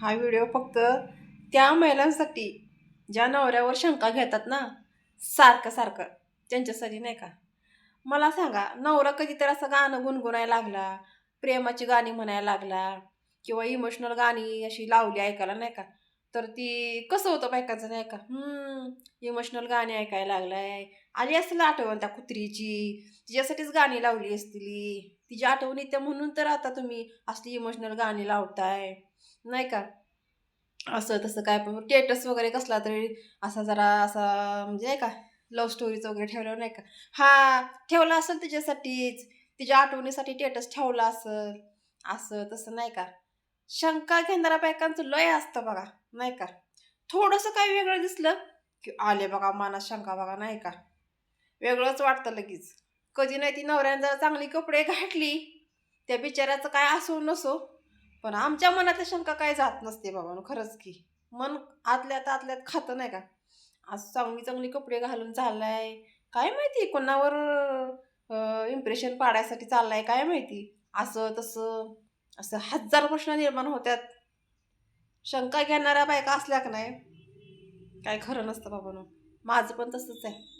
हा व्हिडिओ फक्त त्या महिलांसाठी ज्या नवऱ्यावर शंका घेतात ना सारखं सारखं त्यांच्यासाठी नाही का? मला सांगा नवरा कधी तर असं गाणं गुणगुणायला लागला प्रेमाची गाणी म्हणायला लागला किंवा इमोशनल गाणी अशी लावली ऐकायला नाही का? तर ती कसं होतं बायकाचं नाही का? इमोशनल गाणी ऐकायला लागलाय. आली असेल आठवण त्या कुत्रीची तिच्यासाठीच गाणी लावली असतील. तिची आठवण येते म्हणून तर आता तुम्ही असली इमोशनल गाणी लावताय. नाही का? असं तसं काय पण. स्टेटस वगैरे कसला तरी असा जरा असा म्हणजे नाही का लव्ह स्टोरीचं वगैरे ठेवल्यावर नाही का? हा ठेवला असेल तिच्यासाठीच. तिच्या आठवणीसाठी स्टेटस ठेवला असेल. असं तसं नाही का? शंका घेणाऱ्या बायकांचं लय असतं बघा नाही का? थोडंसं काय वेगळं दिसलं की आले बघा मनात शंका बघा नाही का? वेगळंच वाटतं लगेच. कधी नाही ती नवऱ्याने जर चांगली कपडे घातली. त्या बिचाऱ्याचं काय असो नसो. पण आमच्या मनातल्या शंका काय जात नसते बाबा खरंच की. मन आतल्यात आतल्यात खातं नाही का? आज चांगली चांगली कपडे घालून चाललाय. काय माहिती कोणावर इम्प्रेशन पाडायसाठी चाललाय काय माहिती? असं तसं असं हजार प्रश्न निर्माण होत्यात. शंका घेणाऱ्या बायका असल्या का नाही? काय खरं नसतं बाबांनो माझं पण तसंच आहे.